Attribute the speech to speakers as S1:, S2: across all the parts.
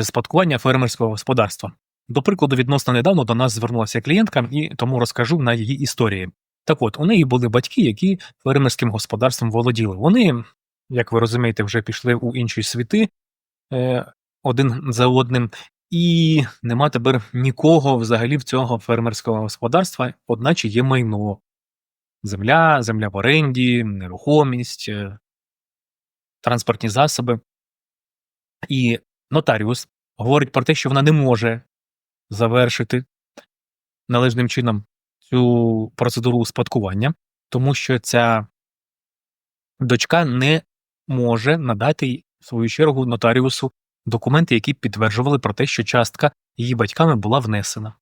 S1: спадкування фермерського господарства. До прикладу, відносно недавно до нас звернулася клієнтка, і тому розкажу на її історії. Так от, у неї були батьки, які фермерським господарством володіли. Вони, як ви розумієте, вже пішли у інші світи е, один за одним, і нема тепер нікого взагалі в цього фермерського господарства, одначе є майно. Земля, земля в оренді, нерухомість, е, транспортні засоби. І нотаріус говорить про те, що вона не може завершити належним чином цю процедуру успадкування, тому що ця дочка не може надати в свою чергу нотаріусу документи, які підтверджували про те, що частка її батьками була внесена.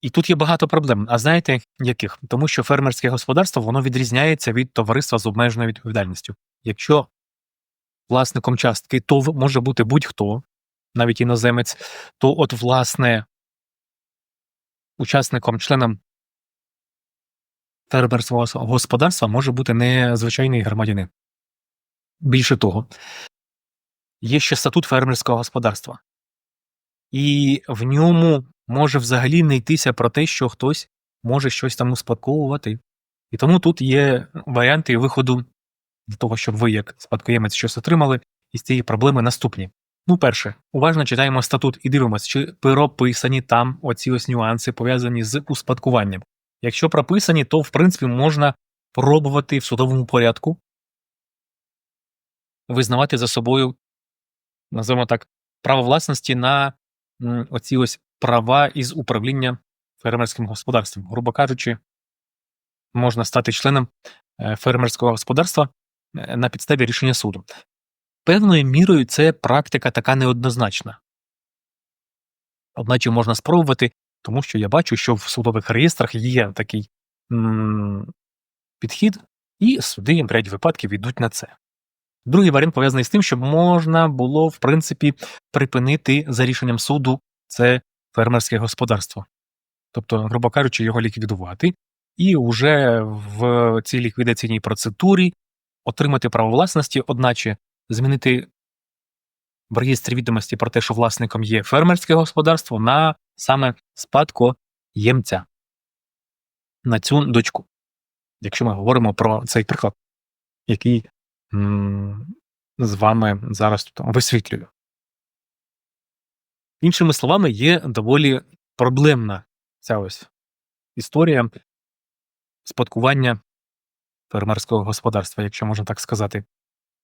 S1: І тут є багато проблем. А знаєте яких? Тому що фермерське господарство воно відрізняється від товариства з обмеженою відповідальністю. Якщо власником частки ТОВ може бути будь-хто, навіть іноземець, то от, власне, учасником, членом фермерського господарства може бути не звичайний громадянин. Більше того, є ще статут фермерського господарства, і в ньому може взагалі не йтися про те, що хтось може щось там успадковувати. І тому тут є варіанти виходу для того, щоб ви, як спадкоємець, щось отримали, із цієї проблеми наступні. Ну, перше, уважно читаємо статут і дивимося, чи прописані там оці ось нюанси, пов'язані з успадкуванням. Якщо прописані, то в принципі можна пробувати в судовому порядку визнавати за собою, називаємо так, право власності на оці ось права із управління фермерським господарством. Грубо кажучи, можна стати членом е, фермерського господарства на підставі рішення суду. Певною мірою це практика така неоднозначна. Одначе можна спробувати, тому що я бачу, що в судових реєстрах є такий м, підхід, і суди в ряді випадків йдуть на це. Другий варіант пов'язаний з тим, щоб можна було, в принципі, припинити за рішенням суду це фермерське господарство. Тобто, грубо кажучи, його ліквідувати, і вже в цій ліквідаційній процедурі отримати право власності, одначе змінити в реєстрі відомості про те, що власником є фермерське господарство, на саме спадкоємця, на цю дочку. Якщо ми говоримо про цей приклад, який м, з вами зараз тут висвітлюю. Іншими словами, є доволі проблемна ця ось історія спадкування фермерського господарства, якщо можна так сказати.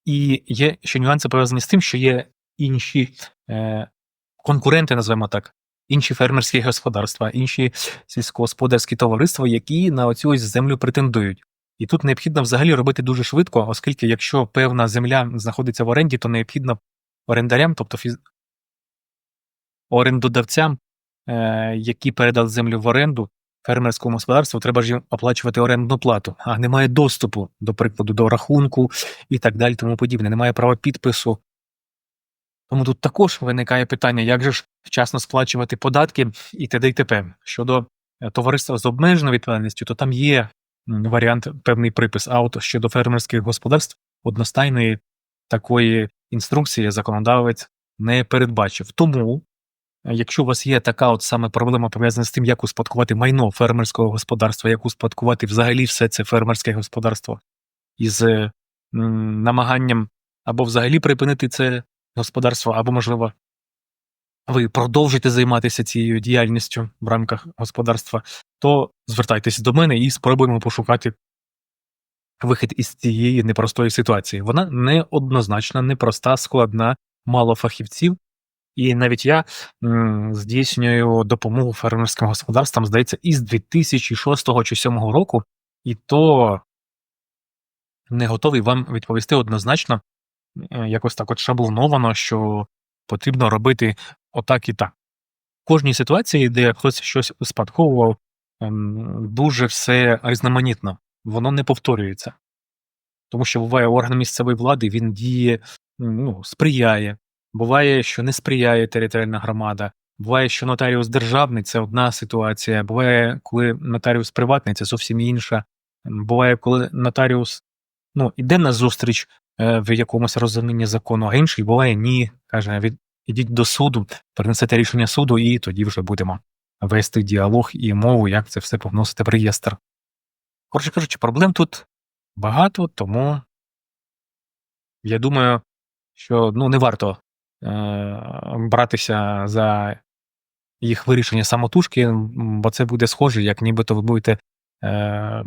S1: І є ще нюанси пов'язані з тим, що є інші е, конкуренти, називаємо так, інші фермерські господарства, інші сільськогосподарські товариства, які на оцю ось землю претендують. І тут необхідно взагалі робити дуже швидко, оскільки якщо певна земля знаходиться в оренді, то необхідно орендарям, тобто фіз... орендодавцям, е, які передали землю в оренду фермерському господарству, треба ж їм оплачувати орендну плату, а немає доступу, до прикладу, до рахунку і так далі, тому подібне, немає права підпису. Тому тут також виникає питання, як же ж вчасно сплачувати податки і т.д. і т.п. Щодо е, товариства з обмеженою відповідальністю, то там є варіант, певний припис. А от щодо фермерських господарств одностайної такої інструкції законодавець не передбачив. Тому, якщо у вас є така от саме проблема пов'язана з тим, як успадкувати майно фермерського господарства, як успадкувати взагалі все це фермерське господарство із е, намаганням або взагалі припинити це господарство, або, можливо, ви продовжите займатися цією діяльністю в рамках господарства, то звертайтеся до мене і спробуємо пошукати вихід із цієї непростої ситуації. Вона неоднозначна, непроста, складна, мало фахівців. І навіть я м, здійснюю допомогу фермерським господарствам, здається, із 2006 чи 2007 року, і то не готовий вам відповісти однозначно, е, якось так от шаблоновано, що потрібно робити отак і так. В кожній ситуації, де хтось щось успадковував, ем, дуже все різноманітно, воно не повторюється. Тому що буває орган місцевої влади, він діє, ну, сприяє. Буває, що не сприяє територіальна громада. Буває, що нотаріус державний це одна ситуація. Буває, коли нотаріус приватний, це зовсім інша. Буває, коли нотаріус ну, іде на зустріч е, в якомусь розумінні закону, а інший буває ні. Каже, від, ідіть до суду, принесете рішення суду, і тоді вже будемо вести діалог і мову, як це все повносити в реєстр. Коротше кажучи, проблем тут багато, тому я думаю, що ну, не варто братися за їх вирішення самотужки, бо це буде схоже, як нібито ви будете е,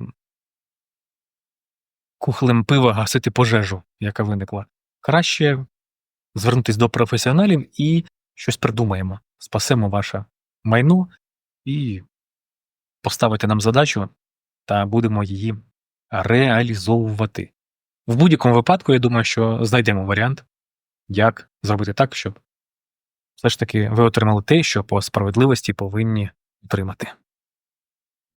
S1: кухлем пива гасити пожежу, яка виникла. Краще звернутися до професіоналів і щось придумаємо. Спасемо ваше майно і поставити нам задачу, та будемо її реалізовувати. В будь-якому випадку, я думаю, що знайдемо варіант, як зробити так, щоб все ж таки ви отримали те, що по справедливості повинні отримати.